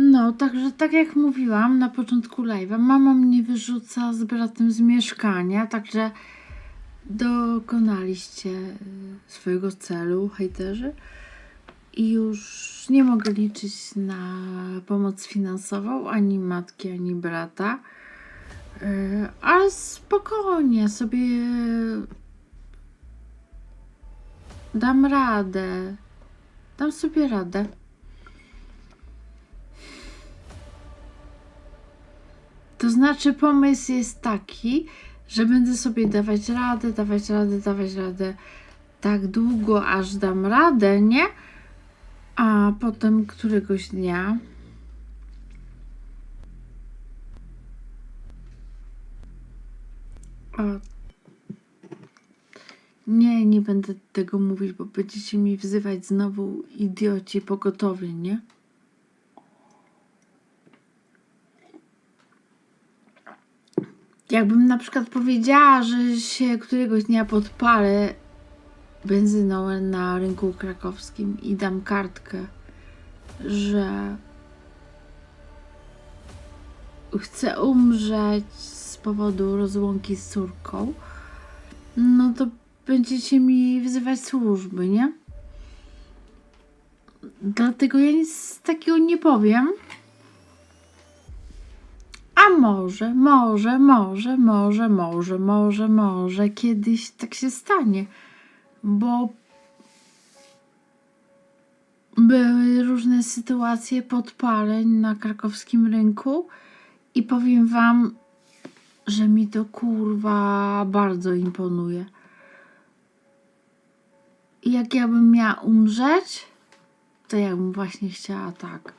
No, także tak jak mówiłam na początku live'a, mama mnie wyrzuca z bratem z mieszkania, także dokonaliście y, swojego celu, hejterzy. I już nie mogę liczyć na pomoc finansową ani matki, ani brata. Y, Ale spokojnie sobie dam radę. Dam sobie radę. To znaczy, pomysł jest taki, że będę sobie dawać radę, dawać radę, dawać radę tak długo, aż dam radę, nie? A potem któregoś dnia. Nie, nie będę tego mówić, bo będziecie mi wzywać znowu idioci pogotowie, nie? Jakbym na przykład powiedziała, że się któregoś dnia podpalę benzyną na rynku krakowskim i dam kartkę, że chcę umrzeć z powodu rozłąki z córką, no to będziecie mi wzywać służby, nie? Dlatego ja nic takiego nie powiem. Może, może, może, może, może, może, może kiedyś tak się stanie, bo były różne sytuacje podpaleń na krakowskim rynku i powiem wam, że mi to kurwa bardzo imponuje. I jak ja bym miała umrzeć, to ja bym właśnie chciała tak.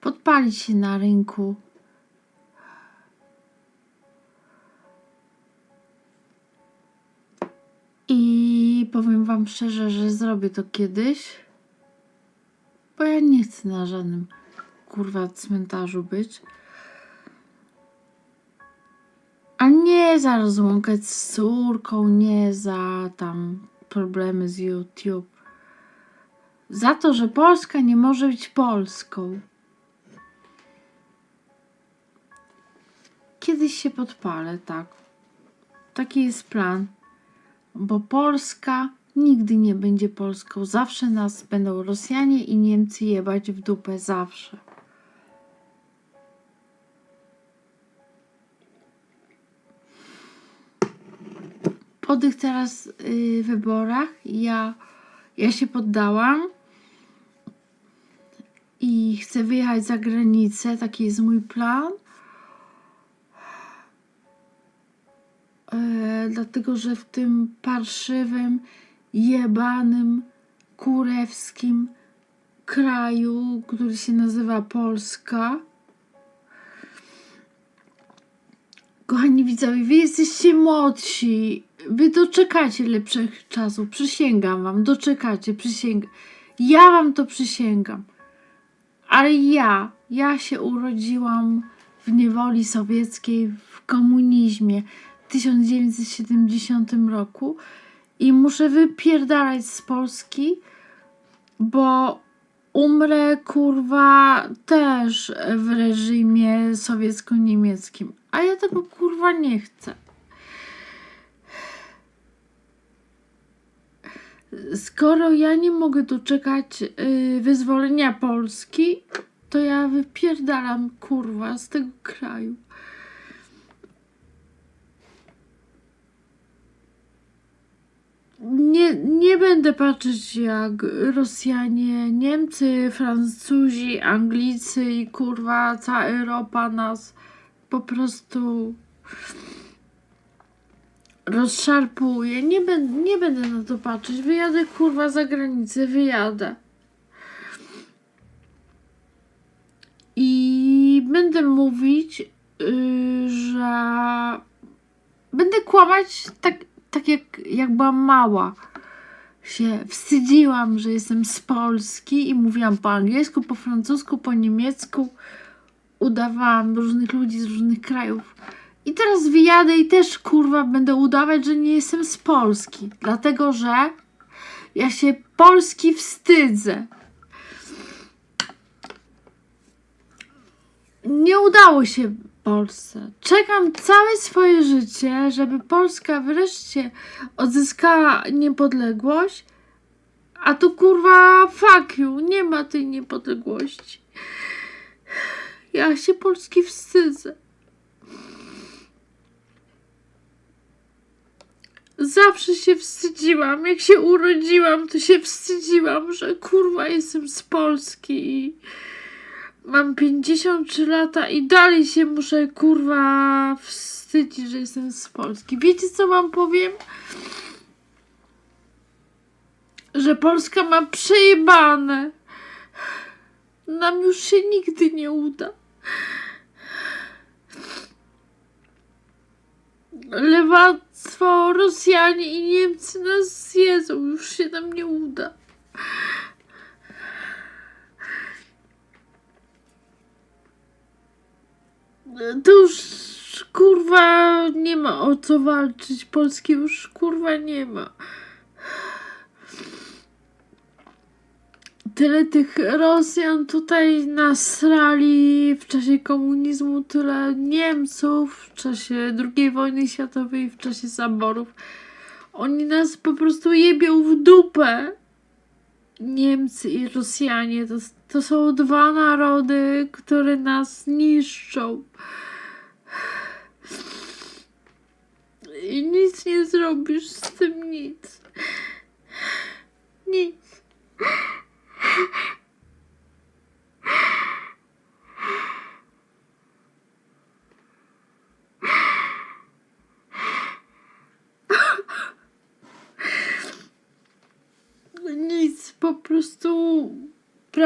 Podpalić się na rynku. Powiem Wam szczerze, że zrobię to kiedyś, bo ja nie chcę na żadnym kurwa cmentarzu być. A nie za rozłąkę z córką, nie za tam problemy z YouTube. Za to, że Polska nie może być Polską. Kiedyś się podpalę, tak. Taki jest plan. Bo Polska nigdy nie będzie Polską. Zawsze nas będą Rosjanie i Niemcy jebać w dupę. Zawsze. Po tych teraz y, wyborach ja, ja się poddałam i chcę wyjechać za granicę. Taki jest mój plan. E, dlatego, że w tym parszywym, jebanym, kurewskim kraju, który się nazywa Polska. Kochani widzowie, wy jesteście młodsi. Wy doczekacie lepszych czasów. Przysięgam wam, doczekacie, przysięgam. Ja wam to przysięgam. Ale ja, ja się urodziłam w niewoli sowieckiej, w komunizmie. 1970 roku i muszę wypierdalać z Polski, bo umrę kurwa też w reżimie sowiecko-niemieckim. A ja tego kurwa nie chcę. Skoro ja nie mogę doczekać yy, wyzwolenia Polski, to ja wypierdalam kurwa z tego kraju. Nie, nie będę patrzeć jak Rosjanie, Niemcy, Francuzi, Anglicy i kurwa cała Europa nas po prostu rozszarpuje. Nie, będę, nie będę na to patrzeć. Wyjadę kurwa za granicę, wyjadę. I będę mówić, yy, że będę kłamać tak, tak jak, jak byłam mała. Się wstydziłam, że jestem z Polski i mówiłam po angielsku, po francusku, po niemiecku. Udawałam różnych ludzi z różnych krajów. I teraz wyjadę i też kurwa będę udawać, że nie jestem z Polski. Dlatego, że ja się Polski wstydzę. nie udało się Polsce. Czekam całe swoje życie, żeby Polska wreszcie odzyskała niepodległość, a tu kurwa fuck you, nie ma tej niepodległości. Ja się Polski wstydzę. Zawsze się wstydziłam. Jak się urodziłam, to się wstydziłam, że kurwa jestem z Polski mam 53 lata i dalej się muszę kurwa wstydzić, że jestem z Polski. Wiecie co wam powiem? Że Polska ma przejebane. Nam już się nigdy nie uda. Lewactwo, Rosjanie i Niemcy nas zjedzą. Już się nam nie uda. To już kurwa nie ma o co walczyć. Polski już kurwa nie ma. Tyle tych Rosjan tutaj nasrali w czasie komunizmu, tyle Niemców w czasie II wojny światowej, w czasie zaborów. Oni nas po prostu jebią w dupę. Niemcy i Rosjanie to, to są dwa narody, które nas niszczą. I nic nie zrobisz z tym, nic. Nic po prostu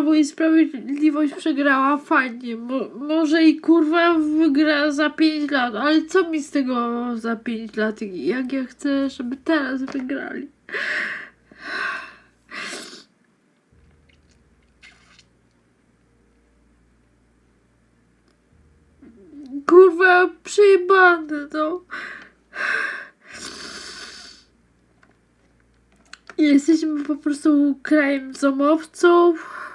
Prawo i Sprawiedliwość przegrała fajnie. Mo- może i kurwa wygra za 5 lat, ale co mi z tego za 5 lat, jak ja chcę, żeby teraz wygrali. Kurwa, przejebane, no. Jesteśmy po prostu krajem zomowców.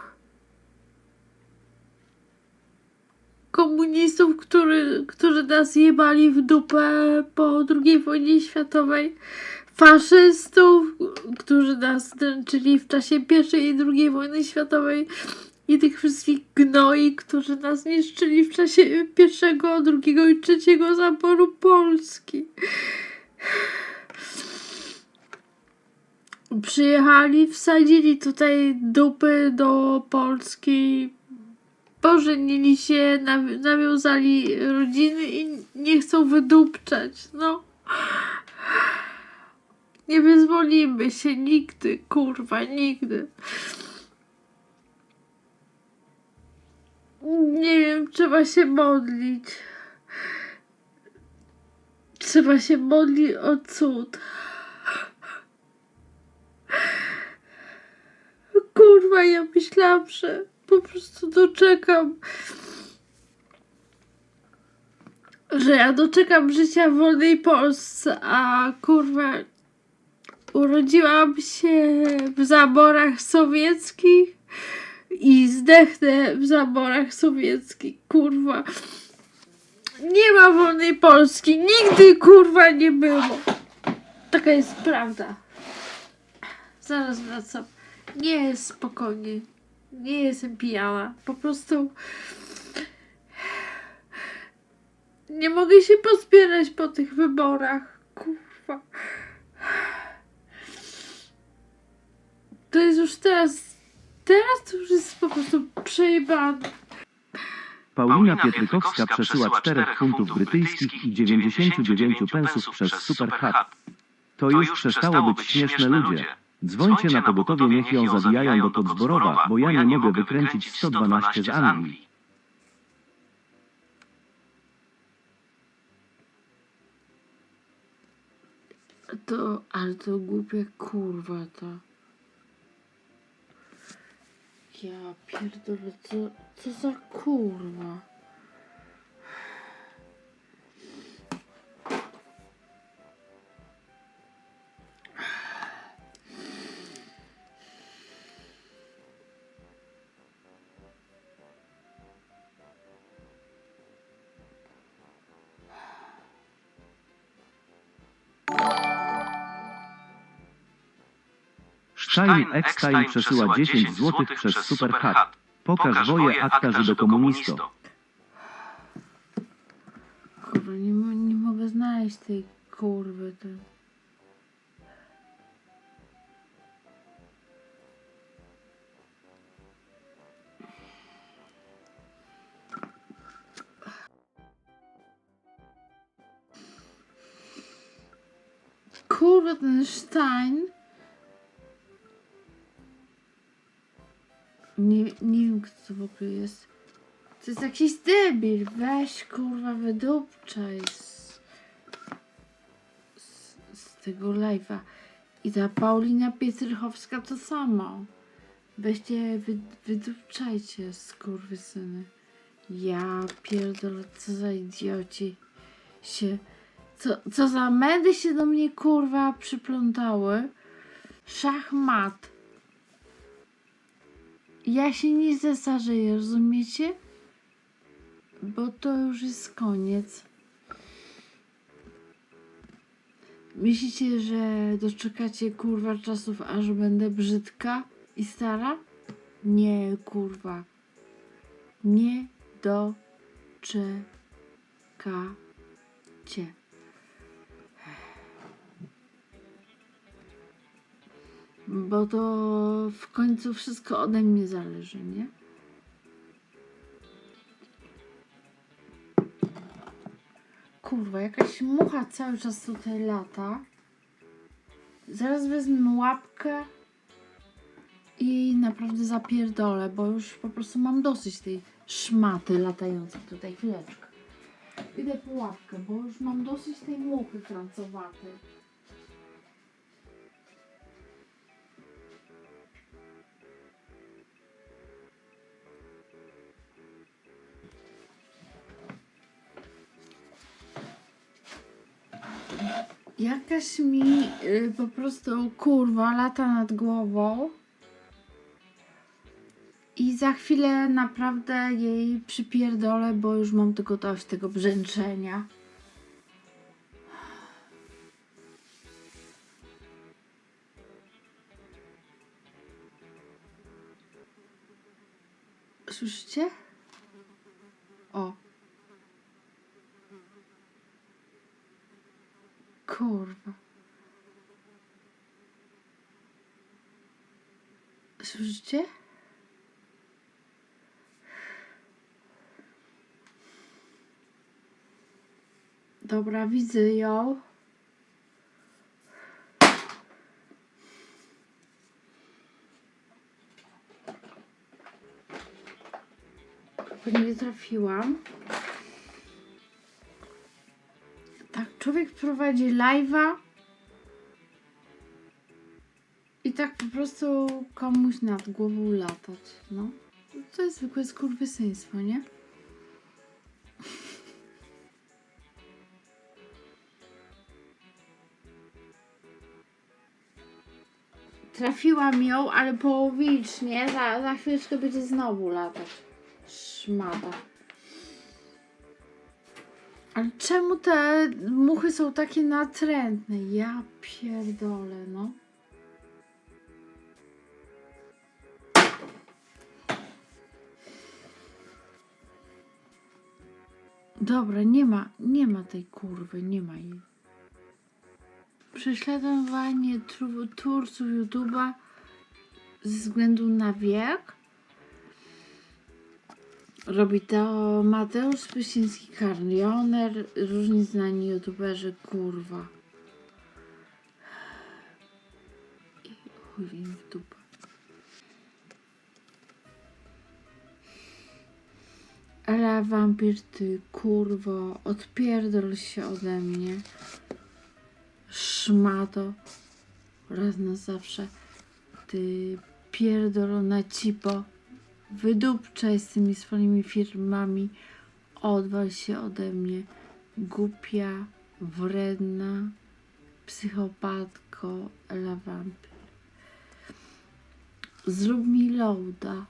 Komunistów, który, którzy nas jebali w dupę po II wojnie światowej. Faszystów, którzy nas dręczyli w czasie I i II wojny światowej. I tych wszystkich gnoi, którzy nas niszczyli w czasie pierwszego, drugiego i trzeciego zaboru Polski. Przyjechali, wsadzili tutaj dupy do Polski, pożenili się, nawi- nawiązali rodziny i nie chcą wydupczać. No. Nie wyzwolimy się nigdy, kurwa, nigdy. Nie wiem, trzeba się modlić. Trzeba się modlić o cud. Kurwa, ja myślałam, że po prostu doczekam. Że ja doczekam życia w wolnej Polsce, a kurwa urodziłam się w zaborach sowieckich i zdechnę w zaborach sowieckich, kurwa. Nie ma wolnej Polski, nigdy kurwa nie było. Taka jest prawda. Zaraz wracam. Nie spokojnie. Nie jestem pijana. Po prostu nie mogę się pozbierać po tych wyborach. Kurwa. To jest już teraz. Teraz to już jest po prostu przejebane. Paulina Pietrykowska przesyła 4 funtów brytyjskich i 99 pensów przez Superchat. To już przestało być śmieszne ludzie. Dzwońcie na pogotowie, niech ją zabijają do Podzborowa, bo ja nie mogę wykręcić 112 z Anglii. To, ale to głupie kurwa to. Ja pierdolę, co, co za kurwa. Shine Eckstein przesyła 10 zł przez Superhat. Pokaż woje akta żydokomunisto. Kurwa, nie, mo- nie mogę znaleźć tej kurwy. To... Kurwa, ten Stein. Nie, nie wiem, kto to w ogóle jest. To jest jakiś debil. Weź kurwa wydupczaj z, z, z tego live'a. I ta Paulina Pietrychowska to samo. Weźcie, wy, wydupczajcie skurwysyny. Ja pierdolę, co za idioci się... Co, co za medy się do mnie kurwa przyplątały. Szachmat. Ja się nie zestarzeję, rozumiecie? Bo to już jest koniec. Myślicie, że doczekacie kurwa czasów, aż będę brzydka i stara? Nie, kurwa. Nie doczekacie. Bo to w końcu wszystko ode mnie zależy, nie? Kurwa, jakaś mucha cały czas tutaj lata. Zaraz wezmę łapkę i naprawdę zapierdolę, bo już po prostu mam dosyć tej szmaty latającej tutaj. Chwileczkę. Idę po łapkę, bo już mam dosyć tej muchy francowatej. Jakaś mi y, po prostu kurwa lata nad głową. I za chwilę naprawdę jej przypierdolę, bo już mam tylko dość tego brzęczenia. Słyszycie? O. Kurwa. Słyszycie? Dobra, widzę ją. Nie trafiłam. Człowiek prowadzi live'a i tak po prostu komuś nad głową latać, no. To jest zwykłe skurwysyństwo, nie? Trafiłam ją, ale połowicznie. Za, za chwileczkę będzie znowu latać. Szmata. Ale czemu te muchy są takie natrętne? Ja pierdolę, no. Dobra, nie ma, nie ma tej kurwy, nie ma jej. Prześladowanie twórców YouTube'a ze względu na wiek. Robi to Mateusz Spysiński, Karlioner, różni znani youtuberzy, kurwa. I chuj im w dupę. Ela wampir, ty kurwo, odpierdol się ode mnie. Szmato. Raz na zawsze. Ty pierdolona cipo. Wydupczaj z tymi swoimi firmami. Odwal się ode mnie. Głupia, wredna, psychopatko, Ela Wampir. Zrób mi loada.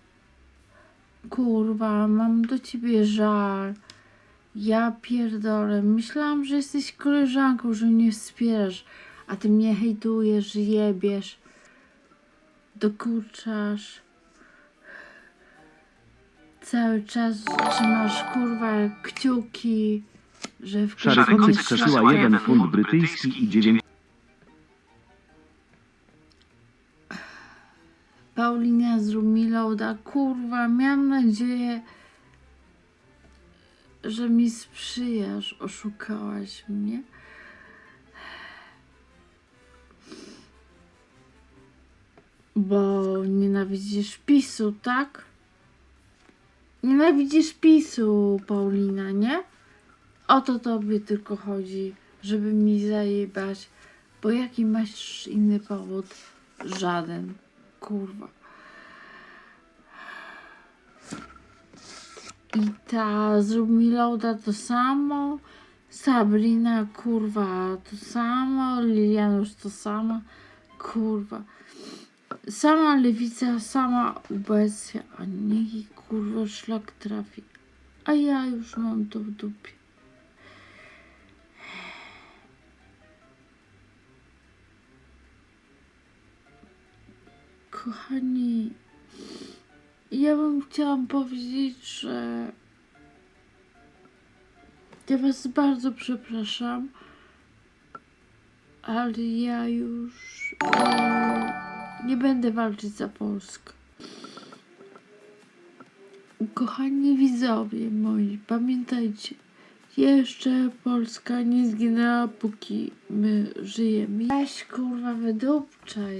Kurwa, mam do ciebie żal. Ja pierdolę. Myślałam, że jesteś koleżanką, że mnie wspierasz, a ty mnie hejtujesz, jebiesz. dokuczasz. Cały czas trzymasz kurwa kciuki, że w Szary końcu kocyk szlak 1 trafi. funt brytyjski i 9 Paulina z Rumiloda, kurwa, miałam nadzieję, że mi sprzyjasz, oszukałaś mnie. Bo nienawidzisz PiSu, tak? Nienawidzisz PiSu, Paulina, nie? O to tobie tylko chodzi, żeby mi zajebać. Bo jaki masz inny powód? Żaden. Kurwa. I ta zrób mi loada to samo. Sabrina, kurwa, to samo. Lilianusz to samo. Kurwa. Sama lewica, sama ubeccja, a niech kurwa szlak trafi. A ja już mam to w dupie. Kochani, ja bym chciała powiedzieć, że ja was bardzo przepraszam, ale ja już e, nie będę walczyć za Polskę. Kochani widzowie moi, pamiętajcie, jeszcze Polska nie zginęła, póki my żyjemy. Weź kurwa wydupczaj